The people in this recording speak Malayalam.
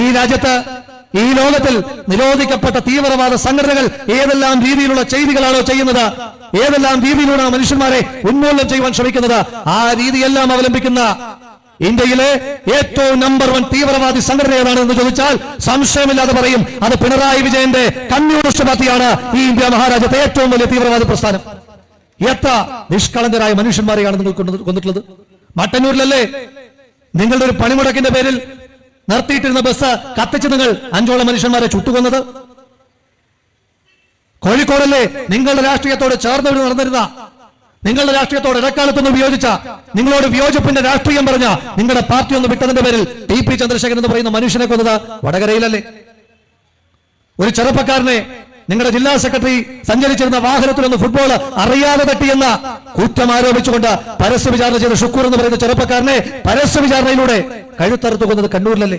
ഈ രാജ്യത്ത് ഈ ലോകത്തിൽ നിരോധിക്കപ്പെട്ട തീവ്രവാദ സംഘടനകൾ ഏതെല്ലാം രീതിയിലുള്ള ചെയ്തികളാണോ ചെയ്യുന്നത്? ഏതെല്ലാം രീതിയിലൂടെ മനുഷ്യന്മാരെ ഉന്മൂലനം ചെയ്യുവാൻ ശ്രമിക്കുന്നത്? ആ രീതിയെല്ലാം അവലംബിക്കുന്ന ഇന്ത്യയിലെ ഏറ്റവും നമ്പർ വൺ തീവ്രവാദി സംഘടന ഏതാണെന്ന് ചോദിച്ചാൽ സംശയമില്ലാതെ പറയും അത് പിണറായി വിജയന്റെ കമ്മ്യൂണിസ്റ്റ് പാർട്ടിയാണ് ഈ ഇന്ത്യ മഹാരാജ്യത്തെ ഏറ്റവും വലിയ തീവ്രവാദി പ്രസ്ഥാനം. എത്ര നിഷ്കളങ്കരായ മനുഷ്യന്മാരെയാണ് നിങ്ങൾ കൊന്നിട്ടുള്ളത്? മട്ടന്നൂരിലല്ലേ? നിങ്ങളുടെ ഒരു പണിമുടക്കിന്റെ പേരിൽ നിർത്തിയിട്ടിരുന്ന ബസ് കത്തിച്ച് നിങ്ങൾ അഞ്ചോളം മനുഷ്യന്മാരെ ചുട്ടുകൊന്നത്? കോഴിക്കോടല്ലേ നിങ്ങളുടെ രാഷ്ട്രീയത്തോട് ചേർന്നവർ നടന്നിരുന്ന? നിങ്ങളുടെ രാഷ്ട്രീയത്തോട് ഇടക്കാലത്തൊന്ന് വിയോജിച്ച? നിങ്ങളോട് വിയോജിപ്പിന്റെ രാഷ്ട്രീയം പറഞ്ഞ നിങ്ങളുടെ പാർട്ടി ഒന്ന് വിട്ടതിന്റെ പേരിൽ ടി പി ചന്ദ്രശേഖരൻ എന്ന് പറയുന്ന മനുഷ്യനെ കൊന്നത് വടകരയിലല്ലേ? ഒരു ചെറുപ്പക്കാരനെ നിങ്ങളുടെ ജില്ലാ സെക്രട്ടറി സഞ്ചരിച്ചിരുന്ന വാഹനത്തിൽ ഒന്ന് ഫുട്ബോൾ അറിയാതെ തട്ടിയെന്ന കുറ്റം ആരോപിച്ചുകൊണ്ട് പരസ്യ വിചാരണ ചെയ്ത ഷുക്കൂർ എന്ന് പറയുന്ന ചെറുപ്പക്കാരനെ പരസ്യ വിചാരണയിലൂടെ കഴുത്തറുത്തു കൊന്നത് കണ്ണൂരിലല്ലേ?